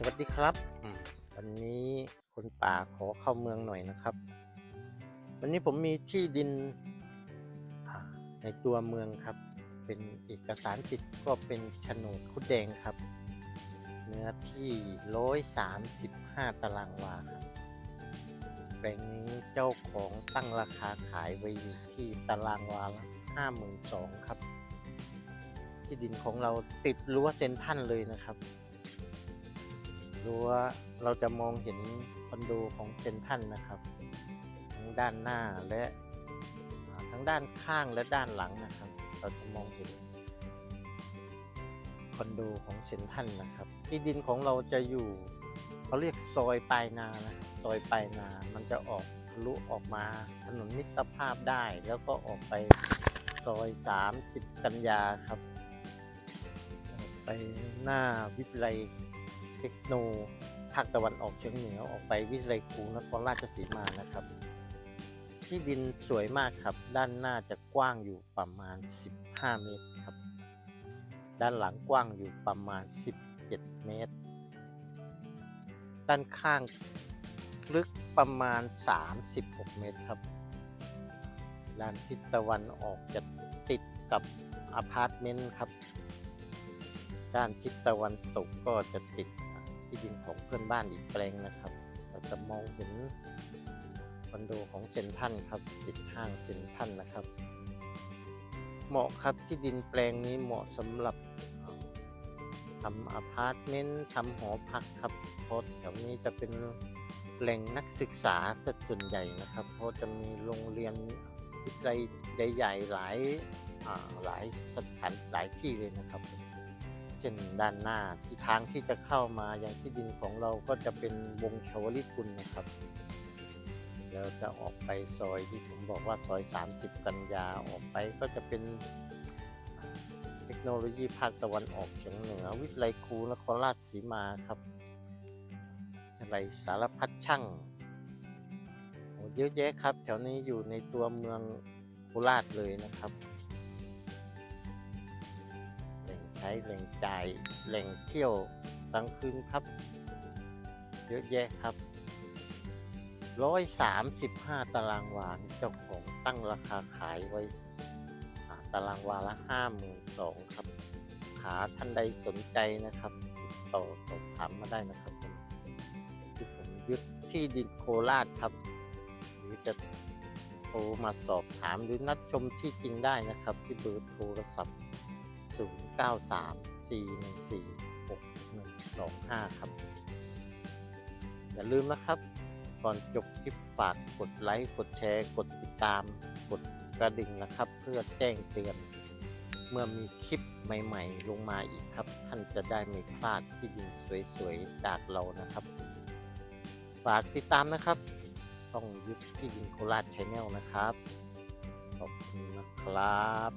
สวัสดีครับอืมวันนี้คนป่าขอเข้าเมืองหน่อยนะครับ วันนี้ผมมีที่ดินอ่าในตัวเมืองครับ เป็นเอกสารสิทธิ์ก็เป็นโฉนดคุดแดงครับ เนื้อที่ร้อยสามสิบห้าตารางวาครับแปลงนี้เจ้าของตั้งราคาขายไว้อยู่ที่ตารางวาละห้าหมื่นสองครับ ที่ดินของเราติดรั้วเซนทรันเลยนะครับ รั้วเราจะมองเห็นคอนโดของเซนทันนะครับทั้งด้านหน้าและทั้งด้านข้างและด้านหลังนะครับ เราจะมองเห็นคอนโดของเซนทันนะครับ ที่ดินของเราจะอยู่เขาเรียกซอยปลายนานะซอยปลายนา มันจะออกทะลุออกมาถนนมิตรภาพได้ แล้วก็ออกไปซอย 30 กันยาครับ ไปหน้าวิทยาลัย เทคโนภาคตะวันออกเฉียงเหนือออกไปวิทยาลัยคูนครราชสีมานะครับ ที่ดินสวยมากครับ ด้านหน้าจะกว้างอยู่ประมาณ 15 เมตรครับ ด้านหลังกว้างอยู่ประมาณ 17 เมตร ด้านข้างลึกประมาณ 36 เมตรครับด้านทิศตะวันออกจะติดกับอพาร์ตเมนต์ครับ ด้านทิศตะวันตกก็จะติด ที่ดินของเพื่อนบ้านอีกแปลงนะครับเราจะมองเห็นคอนโดของเซนทันครับติดห้างเซนทันนะครับ เหมาะครับที่ดินแปลงนี้เหมาะสำหรับทำอพาร์ตเมนต์ทำหอพักครับเพราะแถวนี้จะเป็นแหล่งนักศึกษาจะส่วนใหญ่นะครับ เพราะจะมีโรงเรียนวิทยาลัยใหญ่ๆหลายหลายสถานหลายที่เลยนะครับ เช่นด้านหน้าที่ทางที่จะเข้ามายังที่ดินของเราก็จะเป็นวงชวลิกุลนะครับ แล้วจะออกไปซอยที่ผมบอกว่าซอย 30 กันยาออกไปก็จะเป็นเทคโนโลยีภาคตะวันออกเฉียงเหนือ วิทยาลัยครูนครราชสีมาครับวิทยาลัยสารพัดช่างเยอะแยะครับแถวนี้อยู่ในตัวเมืองโคราชเลยนะครับ ใช้แหล่งจ่ายแหล่งเที่ยวกลางคืนครับ เยอะแยะครับร้อยสามสิบห้าตารางวานเจ้าของตั้งราคาขายไว้ตารางวาละห้าหมื่นสองครับ ขาท่านใดสนใจนะครับ ติดต่อสอบถามมาได้นะครับที่ผมยึดที่ดินโคราชครับ หรือจะโทรมาสอบถามหรือนัดชมที่จริงได้นะครับ ที่เบอร์โทรศัพท์ 0934146125 ครับ อย่าลืมนะครับ ก่อนจบคลิปฝากกดไลค์ กดแชร์ กดติดตาม กดกระดิ่งนะครับ เพื่อแจ้งเตือน เมื่อมีคลิปใหม่ๆ ลงมาอีกครับ ท่านจะได้ไม่พลาดที่ดินสวยๆ จากเรานะครับ ฝากติดตามนะครับต้องยึดที่ดินโคราชชแนลนะครับ ขอบคุณนะครับ